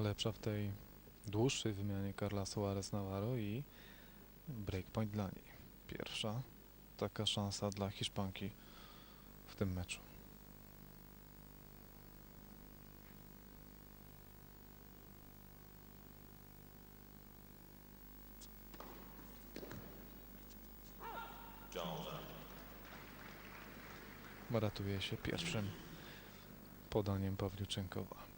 lepsza w tej dłuższej wymianie Carla Suarez Navarro i breakpoint dla niej. Pierwsza taka szansa dla Hiszpanki w tym meczu. Ratuje się pierwszym podaniem Pawliuczenkowa.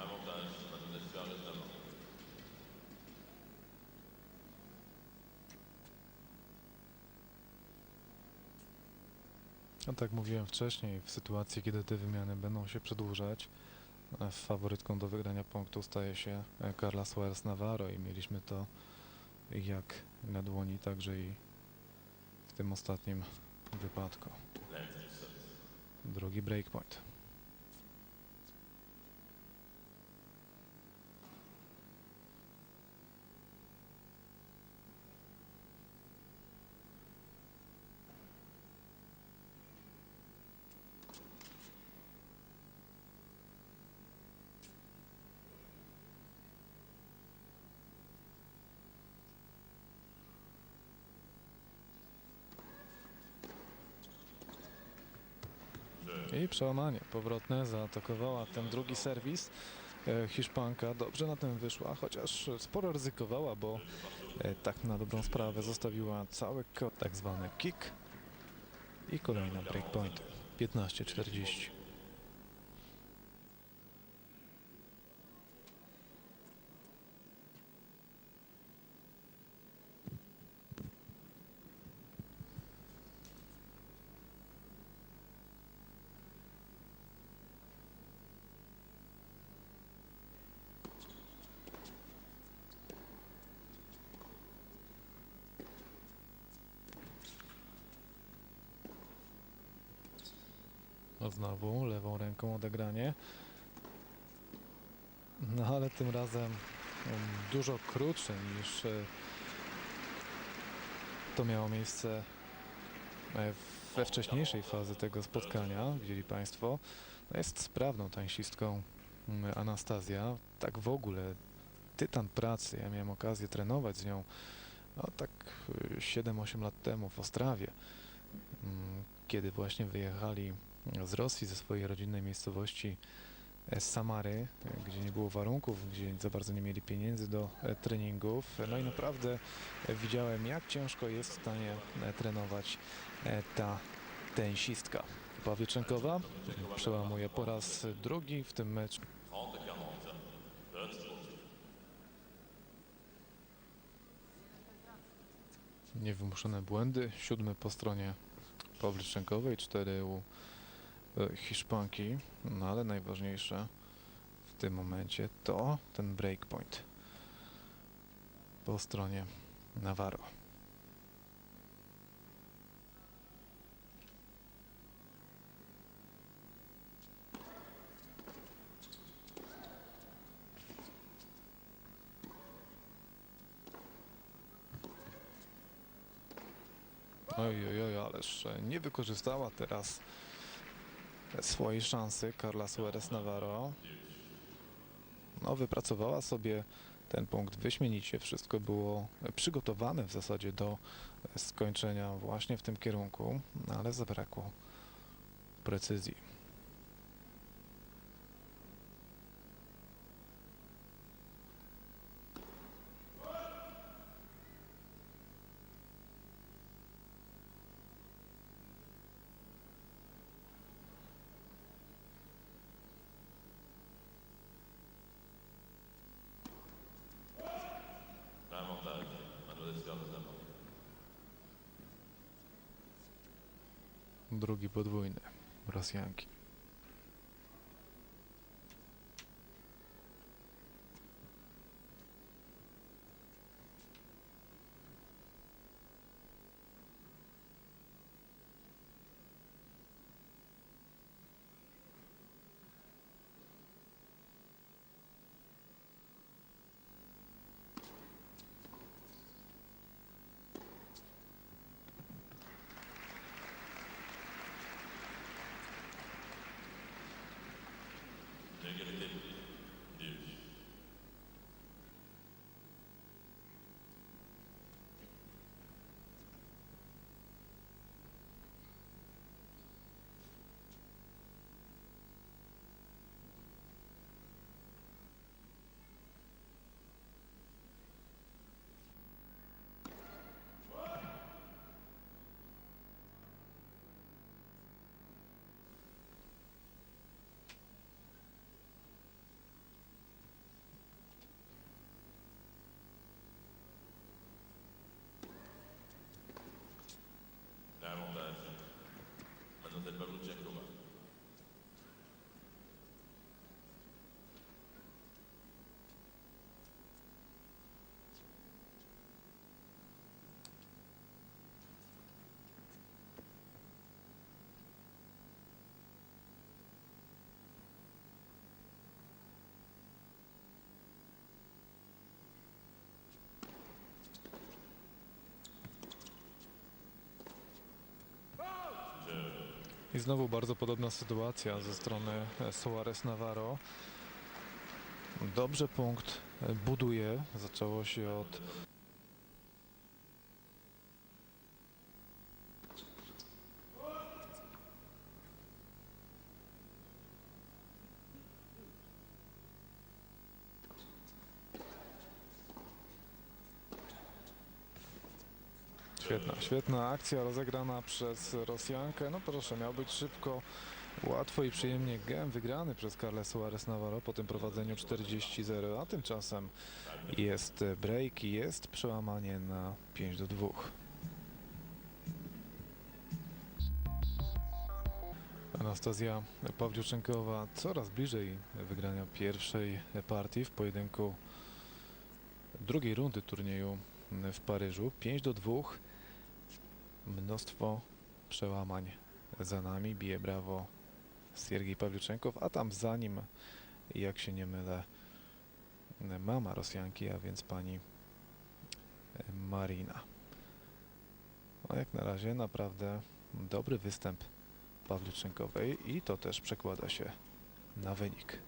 Avantage, Mademoiselle Suarez Navarro. A tak mówiłem wcześniej, w sytuacji, kiedy te wymiany będą się przedłużać, e, faworytką do wygrania punktu staje się e, Carla Suarez Navarro i mieliśmy to jak na dłoni, także i w tym ostatnim wypadku. Drugi breakpoint. I przełamanie powrotne zaatakowała ten drugi serwis. E, Hiszpanka dobrze na tym wyszła, chociaż sporo ryzykowała, bo e, tak na dobrą sprawę zostawiła cały tak zwany kick i kolejna breakpoint 15-40. No znowu lewą ręką odegranie. No ale tym razem em, dużo krótsze niż e, to miało miejsce e, we wcześniejszej fazy tego spotkania, widzieli Państwo. No jest sprawną tańsistką Anastazja. Tak w ogóle tytan pracy. Ja miałem okazję trenować z nią no, tak e, 7-8 lat temu w Ostrawie, kiedy właśnie wyjechali z Rosji, ze swojej rodzinnej miejscowości Samary, gdzie nie było warunków, gdzie za bardzo nie mieli pieniędzy do e, treningów. No i naprawdę widziałem, jak ciężko jest w stanie e, trenować e, ta tenisistka. Pawlieczenkowa przełamuje po raz drugi w tym meczu. 30 40. Lens sportif. Niewymuszone błędy. Siódmy po stronie Pawliczenkowej, cztery u Hiszpanki. No ale najważniejsze w tym momencie to ten breakpoint po stronie Navarro. Oj, oj, oj, ależ e, nie wykorzystała teraz swojej szansy Carla Suarez Navarro. No, wypracowała sobie ten punkt wyśmienicie. Wszystko było przygotowane w zasadzie do skończenia właśnie w tym kierunku, no, ale zabrakło precyzji. Avantage, Mademoiselle Suarez Navarro. Drugi podwójny Rosjanki. avantage. Mademoiselle Balouchi a commencé. I znowu bardzo podobna sytuacja ze strony e, Suarez Navarro. Dobrze punkt e, buduje. Zaczęło się od Świetna, akcja rozegrana przez Rosjankę. No proszę, miał być szybko, łatwo i przyjemnie gem wygrany przez Carles Suarez Navarro po tym prowadzeniu 40-0, a tymczasem jest break i jest przełamanie na 5 do 2. Anastazja Pawliuczenkowa coraz bliżej wygrania pierwszej partii w pojedynku drugiej rundy turnieju w Paryżu. 5 do 2. Mnóstwo przełamań za nami. Bije brawo Siergiej Pawliuczenkow, a tam za nim, jak się nie mylę, mama Rosjanki, a więc pani Marina. No jak na razie naprawdę dobry występ Pawliuczenkowej i to też przekłada się na wynik.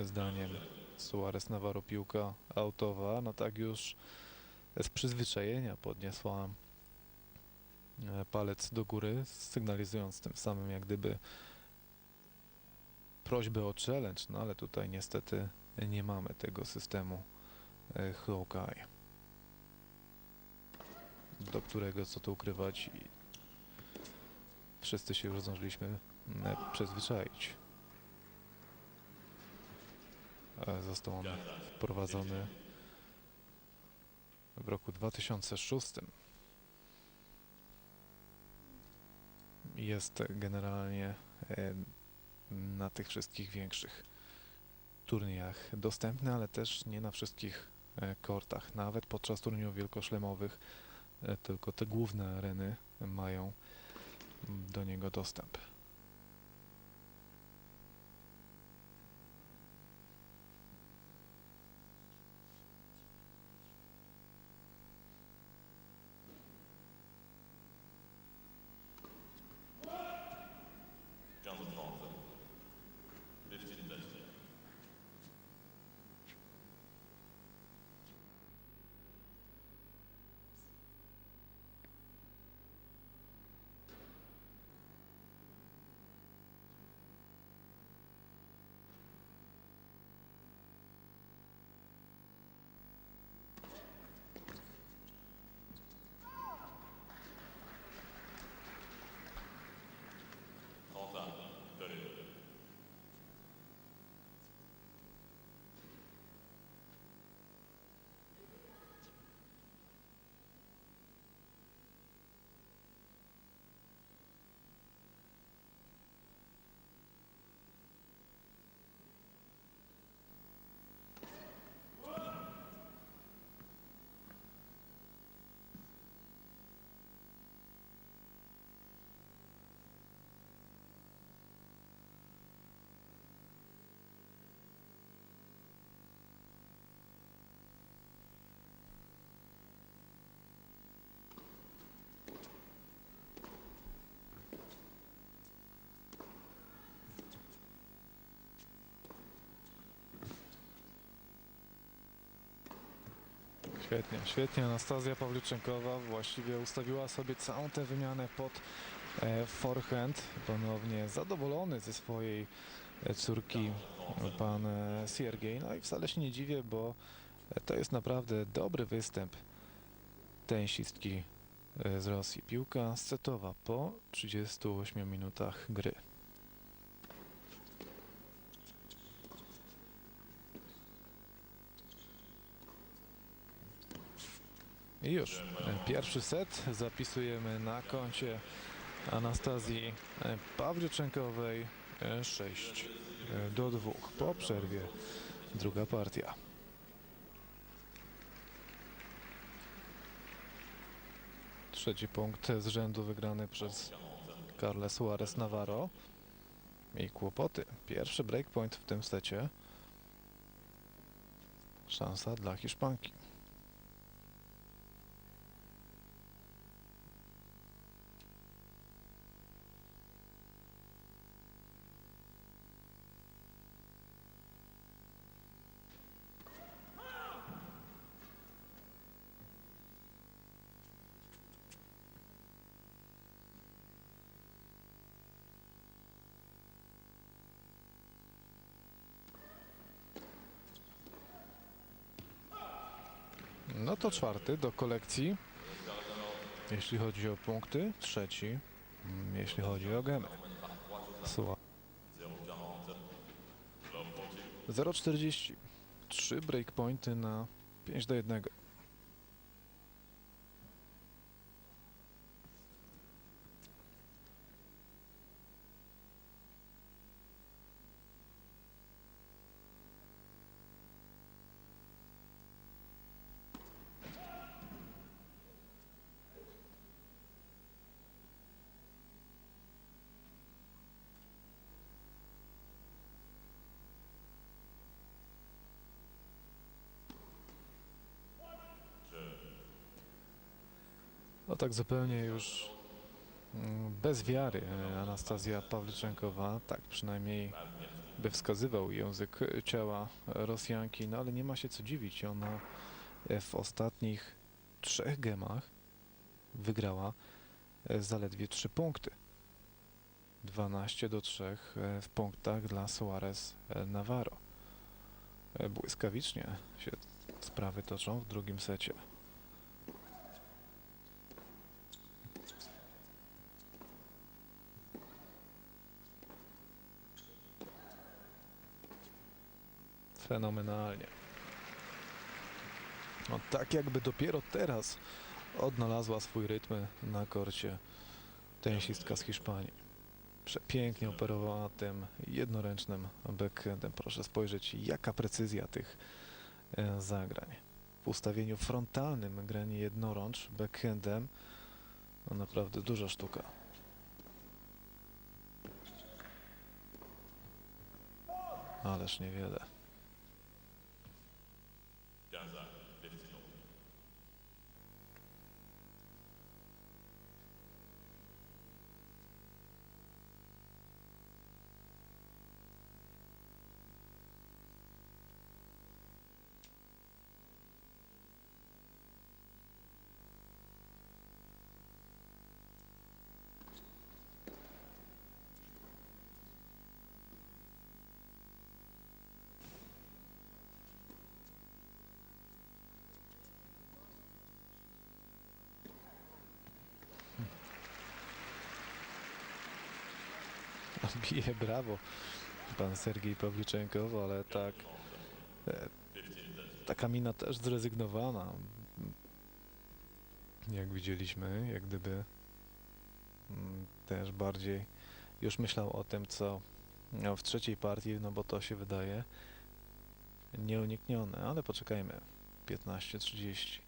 Zdaniem Suarez Navarro piłka autowa, no tak już z przyzwyczajenia podniosła e, palec do góry, sygnalizując tym samym jak gdyby prośbę o challenge, no ale tutaj niestety nie mamy tego systemu e, Hawkeye, do którego co tu ukrywać i wszyscy się już zdążyliśmy e, przyzwyczaić. Został on wprowadzony w roku 2006. Jest generalnie e, na tych wszystkich większych turniejach dostępny, ale też nie na wszystkich e, kortach. Nawet podczas turniejów wielkoszlemowych e, tylko te główne areny mają do niego dostęp. Świetnie, świetnie. Anastazja Pawliuczenkowa właściwie ustawiła sobie całą tę wymianę pod e, forehand. Ponownie zadowolony ze swojej e, córki pan e, Siergiej. No i wcale się nie dziwię, bo to jest naprawdę dobry występ tenisistki z Rosji. Piłka setowa po 38 minutach gry. I już pierwszy set zapisujemy na koncie Anastazji Pawliuczenkowej e, 6 e, do 2 po przerwie druga partia. Trzeci punkt z rzędu wygrany przez Carles Suarez Navarro. I kłopoty. Pierwszy breakpoint w tym secie. Szansa dla Hiszpanki. No to czwarty do kolekcji. Jeśli chodzi o punkty, trzeci, mm, jeśli chodzi o gemy. Suła. 0,40. Trzy breakpointy na 5 do 1. tak zupełnie już mm, bez wiary e, Anastazja Pawliczenkowa, tak przynajmniej by wskazywał język ciała Rosjanki, no ale nie ma się co dziwić, ona e, w ostatnich trzech gemach wygrała e, zaledwie 3 punkty. 12 do 3 e, w punktach dla Suarez Navarro. Błyskawicznie się sprawy toczą w drugim secie. Fenomenalnie. No tak jakby dopiero teraz odnalazła swój rytm na korcie tenisistka z Hiszpanii. Przepięknie operowała tym jednoręcznym backhandem. Proszę spojrzeć, jaka precyzja tych e, zagrań. W ustawieniu frontalnym granie jednorącz backhandem no naprawdę duża sztuka. Ależ niewiele. Bije brawo pan Sergiej Pawliczenkow, ale tak e, taka mina też zrezygnowana. Jak widzieliśmy, jak gdyby mm, też bardziej już myślał o tym, co miał w trzeciej partii, no bo to się wydaje nieuniknione, ale poczekajmy. 15.30.